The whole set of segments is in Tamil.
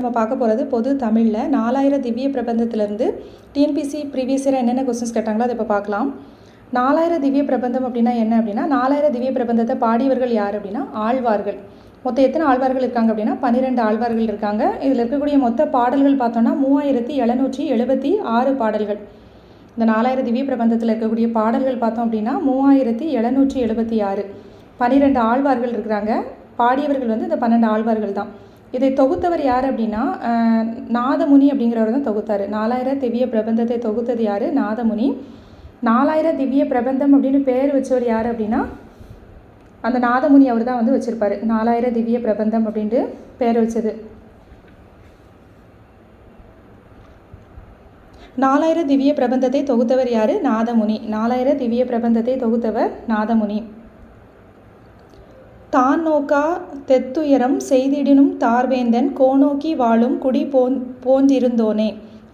நம்ம பார்க்க போகிறது பொது தமிழில். நாலாயிரம் திவ்ய பிரபந்தத்திலேருந்து டிஎன்பிசி ப்ரீவியஸ் இயர் என்னென்ன கொஸ்டின்ஸ் கேட்டாங்களோ அதை இப்போ பார்க்கலாம். நாலாயிரம் திவ்ய பிரபந்தம் அப்படின்னா என்ன அப்படின்னா நாலாயிரம் திவ்ய பிரபந்தத்தை பாடியவர்கள் யார் அப்படின்னா ஆழ்வார்கள். மொத்தம் எத்தனை ஆழ்வார்கள் இருக்காங்க அப்படின்னா பன்னிரெண்டு ஆழ்வார்கள் இருக்காங்க. இதில் இருக்கக்கூடிய மொத்த பாடல்கள் பார்த்தோன்னா மூவாயிரத்தி எழுநூற்றி எழுபத்தி ஆறு பாடல்கள். இந்த நாலாயிரம் திவ்ய பிரபந்தத்தில் இருக்கக்கூடிய பாடல்கள் பார்த்தோம் அப்படின்னா மூவாயிரத்தி எழுநூற்றி எழுபத்தி ஆறு. பன்னிரெண்டு ஆழ்வார்கள் இருக்கிறாங்க. பாடியவர்கள் வந்து இந்த பன்னெண்டு ஆழ்வார்கள் தான். இதை தொகுத்தவர் யார் அப்படின்னா நாதமுனி அப்படிங்கிறவர் தான் தொகுத்தார். நாலாயிரம் திவ்ய பிரபந்தத்தை தொகுத்தது யார்? நாதமுனி. நாலாயிரம் திவ்ய பிரபந்தம் அப்படின்னு பேர் வச்சவர் யார் அப்படின்னா அந்த நாதமுனி அவர் தான் வந்து வச்சுருப்பார். நாலாயிரம் திவ்ய பிரபந்தம் அப்படின்ட்டு பேர் வச்சது. நாலாயிரம் திவ்ய பிரபந்தத்தை தொகுத்தவர் யார்? நாதமுனி. நாலாயிரம் திவ்ய பிரபந்தத்தை தொகுத்தவர் நாதமுனி. தான் நோக்கா தெத்துயரம் செய்திடினும் தார்வேந்தன் கோநோக்கி வாழும் குடி போன் போன்றிருந்தோனே.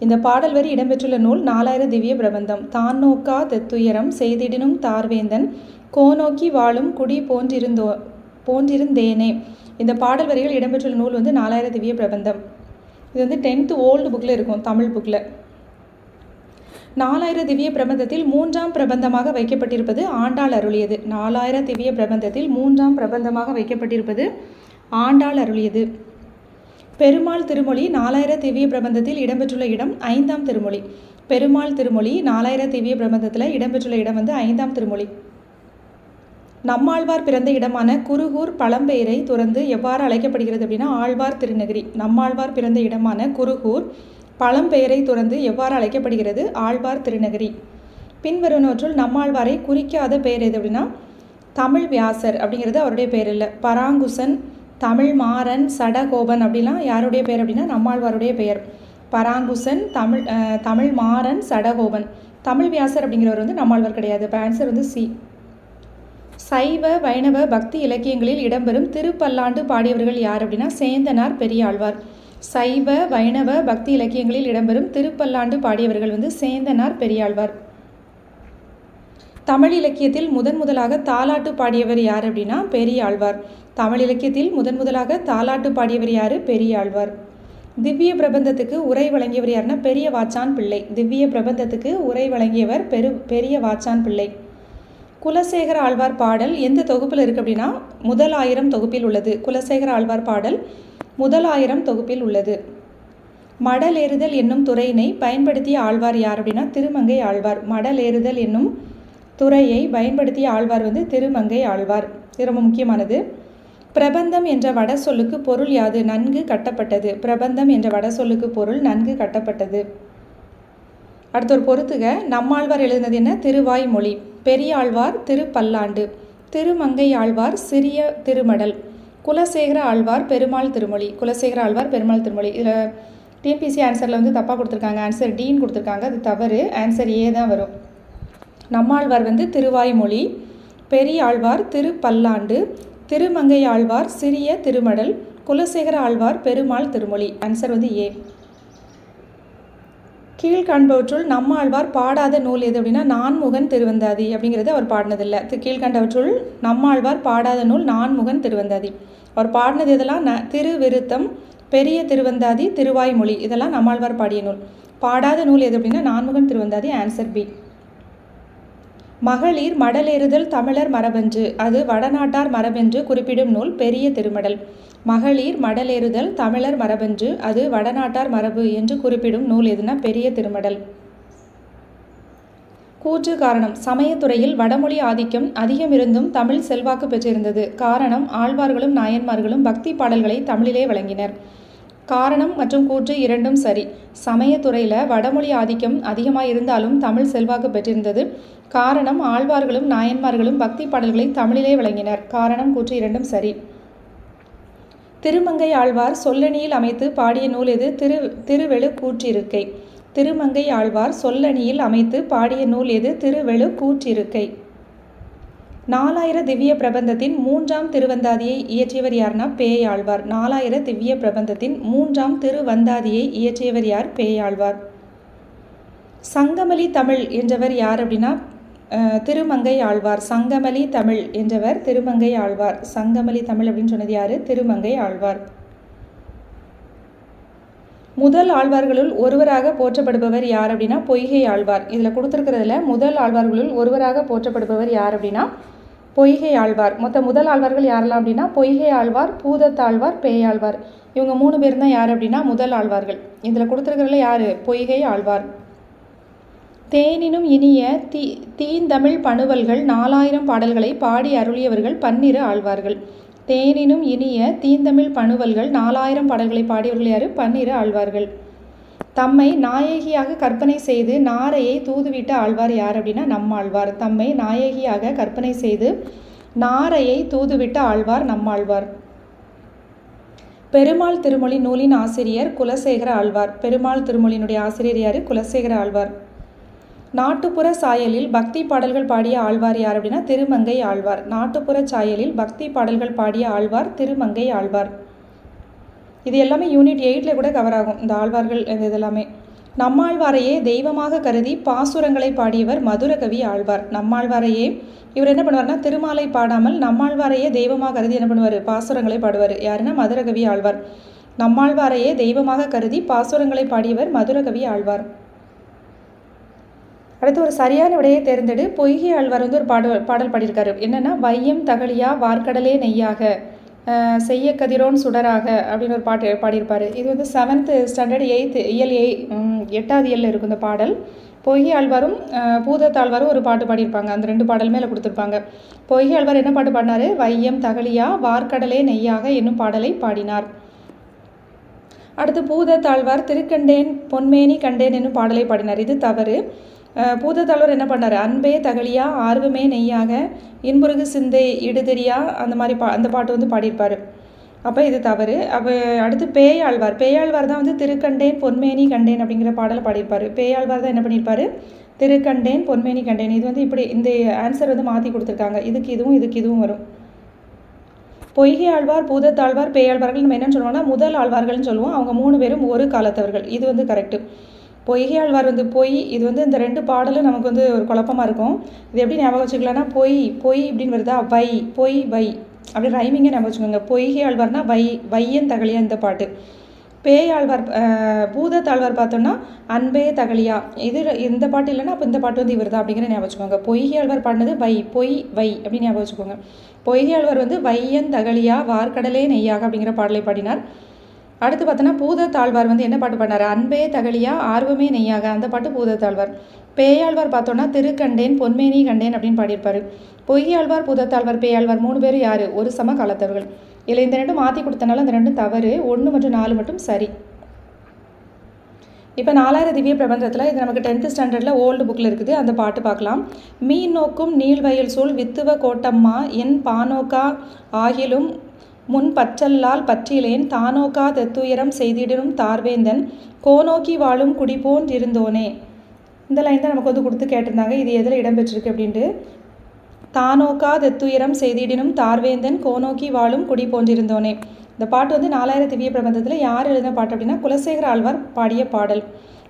இந்த பாடல் வரி இடம்பெற்றுள்ள நூல் நாலாயிரம் திவ்ய பிரபந்தம். தான் நோக்கா தெத்துயரம் செய்திடினும் தார்வேந்தன் கோநோக்கி வாழும் குடி போன்றிருந்தோ போன்றிருந்தேனே. இந்த பாடல் வரிகள் இடம்பெற்றுள்ள நூல் வந்து நாலாயிரம் திவ்ய பிரபந்தம். இது வந்து டென்த்து ஓல்டு புக்கில் இருக்கும் தமிழ் புக்கில் நாலாயிரம் திவ்ய பிரபந்தத்தில் மூன்றாம் பிரபந்தமாக வைக்கப்பட்டிருப்பது ஆண்டாள் அருளியது. நாலாயிரம் திவ்ய பிரபந்தத்தில் மூன்றாம் பிரபந்தமாக வைக்கப்பட்டிருப்பது ஆண்டாள் அருளியது. பெருமாள் திருமொழி நாலாயிர திவ்ய பிரபந்தத்தில் இடம்பெற்றுள்ள இடம் ஐந்தாம் திருமொழி. பெருமாள் திருமொழி நாலாயிரம் திவ்ய பிரபந்தத்தில் இடம்பெற்றுள்ள இடம் வந்து ஐந்தாம் திருமொழி. நம்மாழ்வார் பிறந்த இடமான குருகூர் பழம்பெயரை துறந்து எவ்வாறு அழைக்கப்படுகிறது அப்படின்னா ஆழ்வார் திருநகரி. நம்மாழ்வார் பிறந்த இடமான குருகூர் பழம்பெயரை துறந்து எவ்வாறு அழைக்கப்படுகிறது? ஆழ்வார் திருநகரி. பின்வருவனவற்றுள் நம்மாழ்வாரை குறிக்காத பெயர் எது அப்படின்னா தமிழ் வியாசர் அப்படிங்கிறது அவருடைய பெயர் இல்லை. பராங்குசன் தமிழ் மாறன் சடகோபன் அப்படிலாம் யாருடைய பெயர் அப்படின்னா நம்மாழ்வாருடைய பெயர். பராங்குசன் தமிழ் தமிழ் மாறன் சடகோபன். தமிழ் வியாசர் அப்படிங்கிறவர் வந்து நம்மாழ்வார் கிடையாது. இப்போ ஆன்சர் வந்து சி சைவ வைணவ பக்தி இலக்கியங்களில் இடம்பெறும் திருப்பல்லாண்டு பாடியவர்கள் யார் அப்படின்னா சேந்தனார் பெரியாழ்வார். சைவ வைணவ பக்தி இலக்கியங்களில் இடம்பெறும் திருப்பல்லாண்டு பாடியவர்கள் வந்து சேந்தனார் பெரியாழ்வார். தமிழ் இலக்கியத்தில் முதன் முதலாக தாலாட்டு பாடியவர் யார் அப்படின்னா பெரியாழ்வார். தமிழ் இலக்கியத்தில் முதன் முதலாக தாலாட்டு பாடியவர் யார்? பெரியாழ்வார். திவ்ய பிரபந்தத்துக்கு உரை வழங்கியவர் யாருன்னா பெரிய வாச்சான் பிள்ளை. திவ்ய பிரபந்தத்துக்கு உரை வழங்கியவர் பெரு பெரிய வாச்சான் பிள்ளை. குலசேகர ஆழ்வார் பாடல் எந்த தொகுப்பில் இருக்குது அப்படின்னா முதல் ஆயிரம் தொகுப்பில் உள்ளது. குலசேகர ஆழ்வார் பாடல் முதலாயிரம் தொகுப்பில் உள்ளது. மடலேறுதல் என்னும் துறையினை பயன்படுத்திய ஆழ்வார் யார் அப்படின்னா திருமங்கை ஆழ்வார். மடலேறுதல் என்னும் துறையை பயன்படுத்திய ஆழ்வார் வந்து திருமங்கை ஆழ்வார். இது ரொம்ப முக்கியமானது. பிரபந்தம் என்ற வட சொல்லுக்கு பொருள் யாது? நன்கு கட்டப்பட்டது. பிரபந்தம் என்ற வட சொல்லுக்கு பொருள் நன்கு கட்டப்பட்டது. அடுத்த ஒரு பொறுத்துக. நம்மாழ்வார் எழுதினது என்ன? திருவாய்மொழி. பெரியாழ்வார் திருப்பல்லாண்டு. திருமங்கை ஆழ்வார் சிறிய திருமடல். குலசேகர ஆழ்வார் பெருமாள் திருமொழி குலசேகர ஆழ்வார் பெருமாள் திருமொழி. இதில் டிஎன்பிசி ஆன்சரில் வந்து தப்பாக கொடுத்துருக்காங்க. ஆன்சர் டீன்னு கொடுத்துருக்காங்க. அது தவறு. ஆன்சர் ஏ தான் வரும். நம்மாழ்வார் வந்து திருவாய்மொழி பெரியாழ்வார் திருப்பல்லாண்டு திருமங்கை ஆழ்வார் சிறிய திருமடல் குலசேகர ஆழ்வார் பெருமாள் திருமொழி. ஆன்சர் வந்து ஏ கீழ்காண்பவற்றுள் நம்மாழ்வார் பாடாத நூல் எது அப்படின்னா நான்முகன் திருவந்தாதி அப்படிங்கிறது அவர் பாடினதில்லை. தி- கீழ்கண்டவற்றுள் நம்மாழ்வார் பாடாத நூல் நான்முகன் திருவந்தாதி. அவர் பாடினது இதெல்லாம் ந திருவிருத்தம் பெரிய திருவந்தாதி திருவாய்மொழி. இதெல்லாம் நம்மாழ்வார் பாடிய நூல். பாடாத நூல் எது அப்படின்னா நான்முகன் திருவந்தாதி ஆன்சர் பி. மகளிர் மடலேறுதல் தமிழர் மரபென்று அது வடநாட்டார் மரபென்று குறிப்பிடும் நூல் பெரிய திருமடல். மகளிர் மடலேறுதல் தமிழர் மரபென்று அது வடநாட்டார் மரபு என்று குறிப்பிடும் நூல் எதுனா பெரிய திருமடல். கூற்று காரணம். சமயத்துறையில் வடமொழி ஆதிக்கம் அதிகம் இருந்தும் தமிழ் செல்வாக்கு பெற்றிருந்தது. காரணம் ஆழ்வார்களும் நாயன்மார்களும் பக்தி பாடல்களை தமிழிலே வழங்கினர் காரணம் மற்றும் கூற்று இரண்டும் சரி. சமயத்துறையில் வடமொழி ஆதிக்கம் அதிகமாக இருந்தாலும் தமிழ் செல்வாக்கு பெற்றிருந்தது. காரணம் ஆழ்வார்களும் நாயன்மார்களும் பக்தி பாடல்களை தமிழிலே வழங்கினர் காரணம் கூற்று இரண்டும் சரி. திருமங்கை ஆழ்வார் சொல்லணியில் அமைத்து பாடிய நூல் எது திரு திருவெழு கூற்றிருக்கை. திருமங்கை ஆழ்வார் சொல்லணியில் அமைத்து பாடிய நூல் எது? திருவெழு கூற்றிருக்கை. நாலாயிர திவ்ய பிரபந்தத்தின் மூன்றாம் திருவந்தாதியை இயற்றியவர் யார்னா பேயாழ்வார் நாலாயிர திவ்ய பிரபந்தத்தின் மூன்றாம் திருவந்தாதியை இயற்றியவர் யார்? பேயாழ்வார் சங்கமலி தமிழ் என்றவர் யார் அப்படின்னா திருமங்கை ஆழ்வார். சங்கமலி தமிழ் என்றவர் திருமங்கை ஆழ்வார். சங்கமலி தமிழ் அப்படின்னு சொன்னது யார்? திருமங்கை ஆழ்வார். முதல் ஆழ்வார்களுள் ஒருவராக போற்றப்படுபவர் யார் அப்படின்னா பொய்கை ஆழ்வார். இதில் கொடுத்துருக்கிறதுல முதல் ஆழ்வார்களுள் ஒருவராக போற்றப்படுபவர் யார் அப்படின்னா பொய்கை ஆழ்வார். மொத்த முதல் ஆழ்வார்கள் யாரெல்லாம் அப்படின்னா பொய்கை ஆழ்வார் பூதத்தாழ்வார் பேயாழ்வார். இவங்க மூணு பேர் தான் யார் அப்படின்னா முதல் ஆழ்வார்கள். இதில் கொடுத்துருக்கிறதுல யார்? பொய்கை ஆழ்வார். தேனினும் இனிய தீ தீந்தமிழ் பணுவல்கள் நாலாயிரம் பாடல்களை பாடி அருளியவர்கள் பன்னிரு ஆழ்வார்கள். தேனினும் இனிய தீந்தமிழ் பணுவல்கள் நாலாயிரம் பாடல்களை பாடியவர்கள் யார்? பன்னிரு ஆழ்வார்கள். தம்மை நாயகியாக கற்பனை செய்து நாரையை தூதுவிட்ட ஆழ்வார் யார் அப்படின்னா நம்மாழ்வார் தம்மை நாயகியாக கற்பனை செய்து நாரையை தூதுவிட்ட ஆழ்வார் நம்மாழ்வார் பெருமாள் திருமொழி நூலின் ஆசிரியர் குலசேகர ஆழ்வார். பெருமாள் திருமொழியினுடைய ஆசிரியர் யார்? குலசேகர ஆழ்வார். நாட்டுப்புற சாயலில் பக்தி பாடல்கள் பாடிய ஆழ்வார் யார் அப்படின்னா திருமங்கை ஆழ்வார். நாட்டுப்புற சாயலில் பக்தி பாடல்கள் பாடிய ஆழ்வார் திருமங்கை ஆழ்வார். இது எல்லாமே யூனிட் எயிட்டில் கூட கவர் ஆகும். இந்த ஆழ்வார்கள் இது இதெல்லாமே. நம்மாழ்வாரையே தெய்வமாக கருதி பாசுரங்களை பாடியவர் மதுரகவி ஆழ்வார். நம்மாழ்வாரையே இவர் என்ன பண்ணுவார்னா திருமாலை பாடாமல் நம்மாழ்வாரையே தெய்வமாக கருதி என்ன பண்ணுவார்? பாசுரங்களை பாடுவார். யாருன்னா மதுரகவி ஆழ்வார். நம்மாழ்வாரையே தெய்வமாக கருதி பாசுரங்களை பாடியவர் மதுரகவி ஆழ்வார். அடுத்து ஒரு சரியான விடையை தேர்ந்தெடு. பொய்கை ஆழ்வார் வந்து ஒரு பாடல் பாடல் பாடியிருக்காரு. என்னென்னா வையம் தகழியா வார்க்கடலே நெய்யாக செய்ய கதிரோன் சுடராக அப்படின்னு ஒரு பாட்டு பாடியிருப்பார். இது வந்து செவன்த்து ஸ்டாண்டர்ட் எயித்து இயல் எய் எட்டாவது இயலில் இருக்கும் இந்த பாடல். பொய்கை ஆழ்வாரும் பூதத்தாழ்வாரும் ஒரு பாட்டு பாடியிருப்பாங்க. அந்த ரெண்டு பாடல் மேலே கொடுத்துருப்பாங்க. பொய்கை ஆழ்வார் என்ன பாட்டு பாடினார்? வையம் தகழியா வார்க்கடலே நெய்யாக என்னும் பாடலை பாடினார். அடுத்து பூதத்தாழ்வார் திருக்கண்டேன் பொன்மேனி கண்டேன் என்னும் பாடலை பாடினார். இது தவறு. பூதத்தாழ்வார் என்ன பண்ணார்? அன்பே தகலியா ஆர்வமே நெய்யாக இன்புருகு சிந்தை இடுதெரியா அந்த மாதிரி பா அந்த பாட்டு வந்து பாடியிருப்பார். அப்போ இது தவறு. அப்போ அடுத்து பேயாழ்வார். பேயாழ்வார் தான் வந்து திருக்கண்டேன் பொன்மேனி கண்டேன் அப்படிங்கிற பாடலை பாடியிருப்பார். பேயாழ்வார் தான் என்ன பண்ணியிருப்பார்? திருக்கண்டேன் பொன்மேனி கண்டேன். இது வந்து இப்படி இந்த ஆன்சர் வந்து மாற்றி கொடுத்துருக்காங்க. இதுக்கு இதுவும் இதுக்கு இதுவும் வரும். பொய்கை ஆழ்வார் பூதத்தாழ்வார் பேயாழ்வார்கள் நம்ம என்னென்னு சொல்லுவோம்னா முதல் ஆழ்வார்கள்னு சொல்லுவோம். அவங்க மூணு பேரும் ஒரு காலத்தவர்கள். இது வந்து கரெக்டு பொய்கை ஆழ்வார் வந்து பொய் இது வந்து இந்த ரெண்டு பாடலும் நமக்கு வந்து ஒரு குழப்பமாக இருக்கும். இது எப்படி ஞாபகம் வச்சுக்கலாம்னா பொய் பொய் இப்படின்னு வருதா? வை பொய் வை. அப்படி ரைமிங்கே ஞாபகம் வச்சுக்கோங்க. பொய்கையாழ்வார்னா வை வையன் தகலியா இந்த பாட்டு. பேய் ஆழ்வார் பூதத்தாழ்வார் பார்த்தோம்னா அன்பே தகலியா இது இந்த பாட்டு இல்லைன்னா அப்போ இந்த பாட்டு வந்து இவர் தான் அப்படிங்கிற ஞாபகம் வச்சுக்கோங்க. பொய்கை ஆழ்வார் பாடினது வை பொய் வை அப்படின்னு ஞாபகம் வச்சுக்கோங்க. பொய்கை ஆழ்வார் வந்து வையன் தகலியா வார்க்கடலே நெய்யாக அப்படிங்கிற பாடலை பாடினார். அடுத்து பார்த்தோன்னா பூதத்தாழ்வார் வந்து என்ன பாட்டு பண்ணார் அன்பே தகலியா ஆர்வமே நெய்யாக. அந்த பாட்டு பூதத்தாழ்வார். பேயாழ்வார் பார்த்தோன்னா திருக்கண்டேன் பொன்மேனி கண்டேன் அப்படின்னு பாடியிருப்பார். பொய்யாழ்வார் பூதத்தாழ்வார் பேயாழ்வார் மூணு பேரும் யார்? ஒரு சம காலத்தவர்கள். இல்லை இந்த ரெண்டும் மாற்றி கொடுத்தனால அந்த ரெண்டும் தவறு. ஒன்று மற்றும் நாலு மட்டும் சரி. இப்போ நாலாயிரம் திவ்ய பிரபந்தத்தில் இது நமக்கு டென்த்து ஸ்டாண்டர்டில் ஓல்டு புக்கில் இருக்குது. அந்த பாட்டு பார்க்கலாம். மீன் நோக்கும் நீள்வயல் சூழ் வித்துவ கோட்டம்மா என் பானோக்கா ஆகிலும் முன் பச்சல்லால் பற்றிலேன் தானோக்கா தெத்துயரம் செய்திடும் தார்வேந்தன் கோநோக்கி வாழும் குடிபோன் இருந்தோனே இந்த லைன் தான் நமக்கு வந்து கொடுத்து கேட்டிருந்தாங்க. இது எதில் இடம்பெற்றிருக்கு அப்படின்ட்டு. தானோக்கா தெத்துயரம் செய்திடினும் தார்வேந்தன் கோநோக்கி வாழும் குடி போன்றிருந்தோனே. இந்த பாட்டு வந்து நாலாயிரம் திவ்ய பிரபந்தத்தில் யார் எழுதின பாட்டு அப்படின்னா குலசேகர ஆழ்வார் பாடிய பாடல்.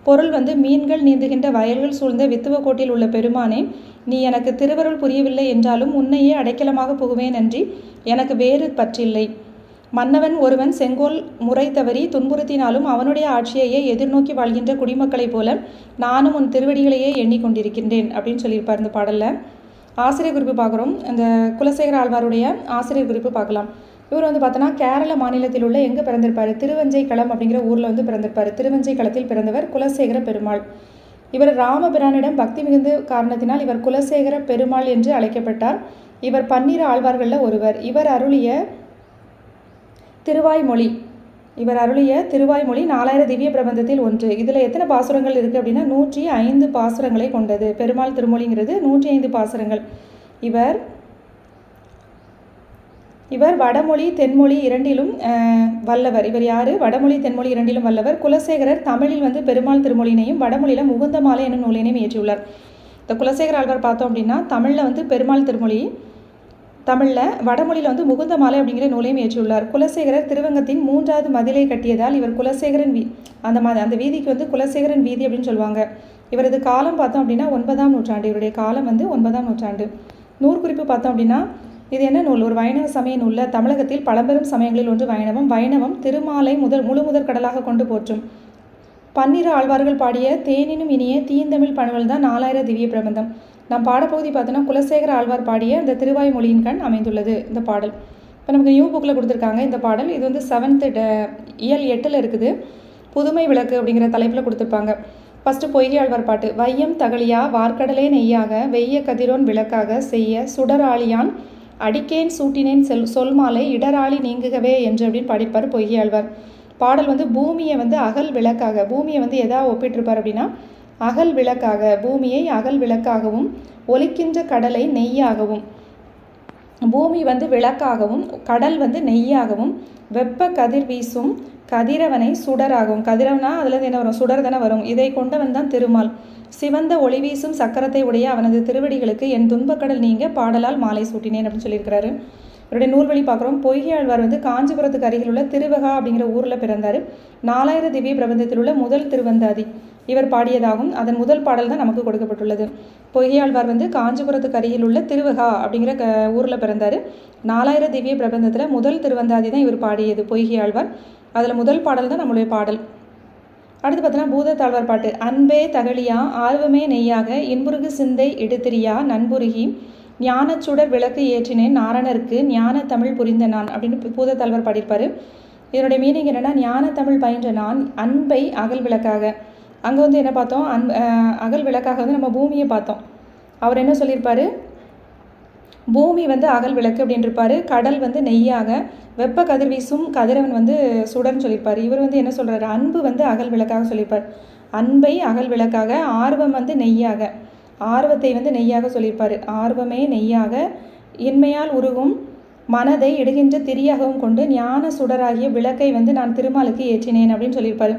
பொருள் வந்து மீன்கள் நீந்துகின்ற வயல்கள் சூழ்ந்த வித்துவக்கோட்டில் உள்ள பெருமானே நீ எனக்கு திருவருள் புரியவில்லை என்றாலும் உன்னையே அடைக்கலமாக புகுவேன் அன்றி எனக்கு வேறு பற்றில்லை. மன்னவன் ஒருவன் செங்கோல் முறை தவறி துன்புறுத்தினாலும் அவனுடைய ஆட்சியையே எதிர்நோக்கி வாழ்கின்ற குடிமக்களைப் போல நானும் உன் திருவடிகளையே எண்ணிக்கொண்டிருக்கின்றேன் அப்படின்னு சொல்லியிருப்பார் இந்த பாடலில். ஆசிரியர் குறிப்பு பார்க்குறோம். இந்த குலசேகர ஆழ்வாருடைய ஆசிரியர் குறிப்பு பார்க்கலாம். இவர் வந்து பார்த்தோன்னா கேரள மாநிலத்தில் உள்ள எங்கே பிறந்திருப்பார்? திருவஞ்சை களம் அப்படிங்கிற ஊரில் வந்து பிறந்திருப்பார். திருவஞ்சை களத்தில் பிறந்தவர் குலசேகர பெருமாள். இவர் ராமபிரானிடம் பக்தி மிகுந்த காரணத்தினால் இவர் குலசேகர பெருமாள் என்று அழைக்கப்பட்டார். இவர் பன்னிரு ஆழ்வார்களில் ஒருவர். இவர் அருளிய திருவாய்மொழி. இவர் அருளிய திருவாய்மொழி நாலாயிரம் திவ்ய பிரபந்தத்தில் ஒன்று. இதில் எத்தனை பாசுரங்கள் இருக்குது அப்படின்னா நூற்றி ஐந்து பாசுரங்களை கொண்டது. பெருமாள் திருமொழிங்கிறது நூற்றி ஐந்து பாசுரங்கள். இவர் இவர் வடமொழி தென்மொழி இரண்டிலும் வல்லவர். இவர் யார்? வடமொழி தென்மொழி இரண்டிலும் வல்லவர். குலசேகரர் தமிழில் வந்து பெருமாள் திருமொழியினையும் வடமொழியில் முகுந்த மாலை என்னும் நூலினையும் இயற்றியுள்ளார். இந்த குலசேகர ஆழ்வார் பார்த்தோம் அப்படின்னா தமிழில் வந்து பெருமாள் திருமொழி தமிழில் வடமொழியில் வந்து முகுந்த மாலை அப்படிங்கிற நூலையும் இயற்றியுள்ளார். குலசேகரர் திருவங்கத்தின் மூன்றாவது மதிலை கட்டியதால் இவர் குலசேகரன் வீ அந்த ம அந்த வீதிக்கு வந்து குலசேகரன் வீதி அப்படின்னு சொல்லுவாங்க. இவரது காலம் பார்த்தோம் அப்படின்னா ஒன்பதாம் நூற்றாண்டு. இவருடைய காலம் வந்து ஒன்பதாம் நூற்றாண்டு. நூற்குறிப்பு பார்த்தோம் அப்படின்னா இது என்ன நூல்? ஒரு வைணவ சமய நூலில் தமிழகத்தில் பழம்பெரும் சமயங்களில் ஒன்று வைணவம். வைணவம் திருமாலை முதல் முழு முதற் கடலாக கொண்டு போற்றும். பன்னிரு ஆழ்வார்கள் பாடிய தேனினும் இனிய தீந்தமிழ் பணுவல் தான் நாலாயிரம் திவ்ய பிரபந்தம். நம் பாடப்பகுதி பார்த்தோன்னா குலசேகர ஆழ்வார் பாடிய இந்த திருவாய்மொழியின் கண் அமைந்துள்ளது இந்த பாடல். இப்போ நமக்கு நியூ புக்கில் கொடுத்துருக்காங்க இந்த பாடல். இது வந்து செவன்த்து இயல் எட்டில் இருக்குது. புதுமை விளக்கு அப்படிங்கிற தலைப்பில் கொடுத்துருப்பாங்க. ஃபஸ்ட்டு பொய்கை ஆழ்வார் பாட்டு. வையம் தகலியா வார்க்கடலே நெய்யாக வெய்ய கதிரோன் விளக்காக செய்ய சுடராளியான் அடிக்கேன் சூட்டினேன் செல் சொல் மாலை இடராளி நீங்குகவே என்று அப்படின்னு படிப்பார் பொய்யாழ்வார் பாடல் வந்து பூமியை வந்து அகல் விளக்காக பூமியை வந்து எதா ஒப்பிட்டிருப்பார் அப்படின்னா அகல் விளக்காக பூமியை அகல் விளக்காகவும் ஒலிக்கின்ற கடலை நெய்யாகவும். பூமி வந்து விளக்காகவும் கடல் வந்து நெய்யாகவும் வெப்ப கதிர் வீசும் கதிரவனை சுடராகும். கதிரவனா அதுலேருந்து என்ன வரும்? சுடர் தானே வரும். இதை கொண்டவன் தான் திருமால். சிவந்த ஒளி வீசும் சக்கரத்தை உடைய அவனது திருவடிகளுக்கு என் துன்பக்கடல் நீங்க பாடலால் மாலை சூட்டினேன் அப்படின்னு சொல்லியிருக்கிறாரு. இவருடைய நூல்வழி பார்க்குறோம். பொய்கையாழ்வார் வந்து காஞ்சிபுரத்துக்கு அருகில் உள்ள திருவகா அப்படிங்கிற ஊரில் பிறந்தார். நாலாயிர திவ்ய பிரபந்தத்தில் உள்ள முதல் திருவந்தாதி. இவர் பாடியதாகும். அதன் முதல் பாடல் தான் நமக்கு கொடுக்கப்பட்டுள்ளது. பொய்யாழ்வார் வந்து காஞ்சிபுரத்துக்கு அருகில் உள்ள திருவகா அப்படிங்கிற க ஊரில் பிறந்தார். நாலாயிர திவ்ய பிரபந்தத்தில் முதல் திருவந்தாதி தான் இவர் பாடியது பொய்கையாழ்வார் அதில் முதல் பாடல் தான் நம்மளுடைய பாடல். அடுத்து பார்த்தோன்னா பூதத்தாழ்வார் பாட்டு. அன்பே தகழியா ஆர்வமே நெய்யாக இன்புருகு சிந்தை இடுத்திரியா நண்புருகி ஞானச்சுடர் விளக்கு ஏற்றினேன் நாரணருக்கு ஞான தமிழ் புரிந்த நான் அப்படின்னு பூதத்தாழ்வார் பாடியிருப்பார். இதனுடைய மீனிங் என்னென்னா ஞான தமிழ் பயின்ற நான் அன்பை அகல் விளக்காக. அங்கே வந்து என்ன பார்த்தோம்? அன் அகல் விளக்காக வந்து நம்ம பூமியை பார்த்தோம். அவர் என்ன சொல்லியிருப்பார்? பூமி வந்து அகல் விளக்கு அப்படின்ட்டுருப்பார் கடல் வந்து நெய்யாக வெப்ப கதிர்வீசும் கதிரவன் வந்து சுடர்னு சொல்லியிருப்பார். இவர் வந்து என்ன சொல்கிறாரு அன்பு வந்து அகல் விளக்காக சொல்லியிருப்பார். அன்பை அகல் விளக்காக ஆர்வம் வந்து நெய்யாக. ஆர்வத்தை வந்து நெய்யாக சொல்லியிருப்பார். ஆர்வமே நெய்யாக இன்மையால் உருகும் மனதை இடுகின்ற திரியாகவும் கொண்டு ஞான சுடராகிய விளக்கை வந்து நான் திருமாலுக்கு ஏற்றினேன் அப்படின்னு சொல்லியிருப்பார்.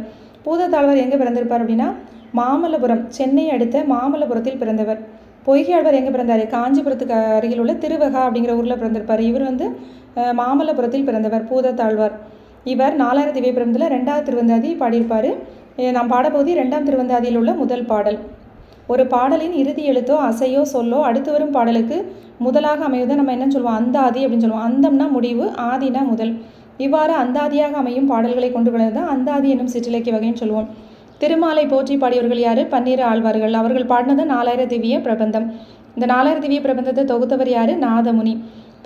பூதத்தாழ்வார் எங்கே பிறந்திருப்பார் அப்படின்னா மாமல்லபுரம் சென்னை அடுத்த மாமல்லபுரத்தில் பிறந்தவர். பொய்கையாழ்வார் எங்கே பிறந்தார்? காஞ்சிபுரத்துக்கு அருகில் உள்ள திருவகா அப்படிங்கிற ஊரில் பிறந்திருப்பார். இவர் வந்து மாமல்லபுரத்தில் பிறந்தவர் பூதத்தாழ்வார். இவர் நாலாயிரம் திவ்ய பிரபந்தத்தில் ரெண்டாவது திருவந்தாதி பாடியிருப்பார். நாம் பாடப்போதி ரெண்டாம் திருவந்தாதியில் உள்ள முதல் பாடல். ஒரு பாடலின் இறுதி எழுத்தோ அசையோ சொல்லோ அடுத்து வரும் பாடலுக்கு முதலாக அமைவதை நம்ம என்ன சொல்லுவோம் அந்த ஆதி அப்படின்னு சொல்லுவோம் அந்தம்னா முடிவு ஆதினா முதல். இவ்வாறு அந்தாதியாக அமையும் பாடல்களை கொண்டு விளது அந்தாதி என்னும் சிற்றிலக்கிய வகைன்னு சொல்லுவோம். திருமாலை போற்றி பாடியவர்கள் யார்? பன்னீர் ஆழ்வார்கள். அவர்கள் பாடினது நாலாயிர திவ்ய பிரபந்தம். இந்த நாலாயிர திவ்ய பிரபந்தத்தை தொகுத்தவர் யார்? நாதமுனி.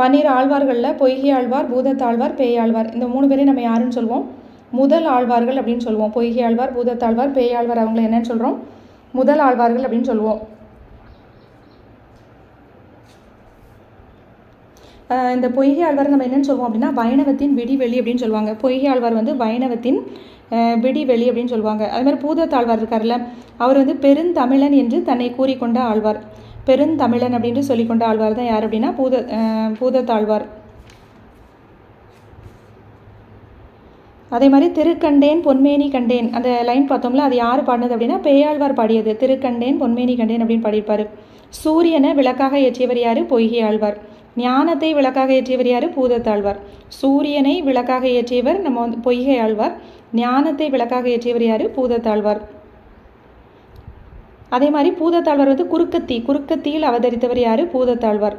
பன்னீர் ஆழ்வார்களில் பொய்கை ஆழ்வார் பூதத்தாழ்வார் பேயாழ்வார். இந்த மூணு பேரையும் நம்ம யாருன்னு சொல்லுவோம் முதல் ஆழ்வார்கள் அப்படின்னு சொல்லுவோம் பொய்கை ஆழ்வார் பூதத்தாழ்வார் பேயாழ்வார் அவங்களை என்னன்னு சொல்கிறோம் முதல் ஆழ்வார்கள் அப்படின்னு சொல்லுவோம் இந்த பொய்கை ஆழ்வார் நம்ம என்னென்னு சொல்லுவோம் அப்படின்னா வைணவத்தின் விடிவெளி அப்படின்னு சொல்லுவாங்க. பொய்கை ஆழ்வார் வந்து வைணவத்தின் விடிவெளி அப்படின்னு சொல்லுவாங்க. அது மாதிரி பூதத்தாழ்வார் இருக்கார்ல அவர் வந்து பெருந்தமிழன் என்று தன்னை கூறிக்கொண்ட ஆழ்வார். பெருந்தமிழன் அப்படின்ட்டு சொல்லிக்கொண்ட ஆழ்வார் தான் யார் அப்படின்னா பூத பூதத்தாழ்வார். அதே மாதிரி திருக்கண்டேன் பொன்மேனி கண்டேன் அந்த லைன் பார்த்தோம்ல அது யார் பாடினது அப்படின்னா பேயாழ்வார் பாடியது. திருக்கண்டேன் பொன்மேனி கண்டேன் அப்படின்னு பாடியிருப்பார். சூரியனை விளக்காக ஏற்றியவர் யார்? பொய்கை ஆழ்வார். ஞானத்தை விளக்காக ஏற்றியவர் யார்? பூதத்தாழ்வார். சூரியனை விளக்காக ஏற்றியவர் நம்ம வந்து பொய்கை ஆழ்வார். ஞானத்தை விளக்காக ஏற்றியவர் யார்? பூதத்தாழ்வார். அதே மாதிரி பூதத்தாழ்வார் வந்து குறுக்கத்தி. குறுக்கத்தியில் அவதரித்தவர் யார்? பூதத்தாழ்வார்.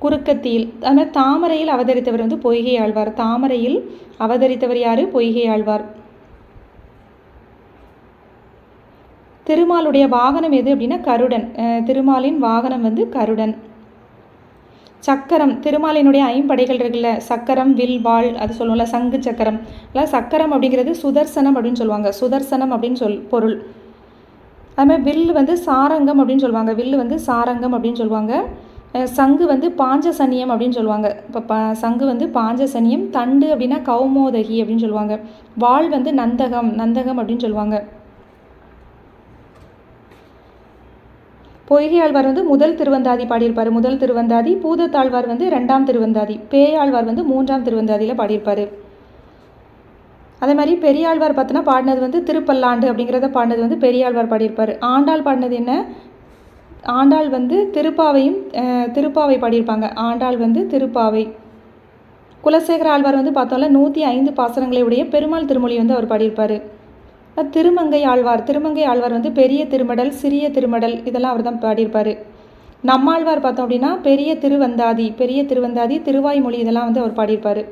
குறுக்கத்தியில் அதனால் தாமரையில் அவதரித்தவர் வந்து பொய்கை ஆழ்வார். தாமரையில் அவதரித்தவர் யார்? பொய்கை ஆழ்வார். திருமாலுடைய வாகனம் எது அப்படின்னா கருடன். திருமாலின் வாகனம் வந்து கருடன். சக்கரம் திருமாலினுடைய ஐம்படைகள் இருக்குல்ல சக்கரம் வில் வாழ் அது சொல்லுவோம்ல சங்கு சக்கரம். இல்லை சக்கரம் அப்படிங்கிறது சுதர்சனம் அப்படின்னு சொல்லுவாங்க. சுதர்சனம் அப்படின்னு சொல் பொருள். அதுமாதிரி வில்லு வந்து சாரங்கம் அப்படின்னு சொல்லுவாங்க. வில்லு வந்து சாரங்கம் அப்படின்னு சொல்லுவாங்க. சங்கு வந்து பாஞ்சசனியம் அப்படின்னு சொல்லுவாங்க. இப்போ ப சங்கு வந்து பாஞ்சசனியம் தண்டு அப்படின்னா கௌமோதகி அப்படின்னு சொல்லுவாங்க. வாழ் வந்து நந்தகம் நந்தகம் அப்படின்னு சொல்லுவாங்க. பொய்கை ஆழ்வார் வந்து முதல் திருவந்தாதி பாடியிருப்பார். முதல் திருவந்தாதி பூதத்தாழ்வார் வந்து ரெண்டாம் திருவந்தாதி பேயாழ்வார் வந்து மூன்றாம் திருவந்தாதியில் பாடியிருப்பார். அதே மாதிரி பெரியாழ்வார் பார்த்தோன்னா பாடினது வந்து திருப்பல்லாண்டு அப்படிங்கிறத பாடினது வந்து பெரியாழ்வார் பாடியிருப்பார். ஆண்டாள் பாடினது என்ன? ஆண்டாள் வந்து திருப்பாவையும் திருப்பாவை பாடியிருப்பாங்க. ஆண்டாள் வந்து திருப்பாவை. குலசேகர ஆழ்வார் வந்து பார்த்தோம்ல நூற்றி ஐந்து பாசனங்களை உடைய பெருமாள் திருமொழி வந்து அவர் பாடியிருப்பார். திருமங்கை ஆழ்வார். திருமங்கை ஆழ்வார் வந்து பெரிய திருமடல் சிறிய திருமடல் இதெல்லாம் அவர் தான் பாடியிருப்பார். நம்மாழ்வார் பார்த்தோம் அப்படின்னா பெரிய திருவந்தாதி பெரிய திருவந்தாதி திருவாய்மொழி இதெல்லாம் வந்து அவர் பாடியிருப்பார்.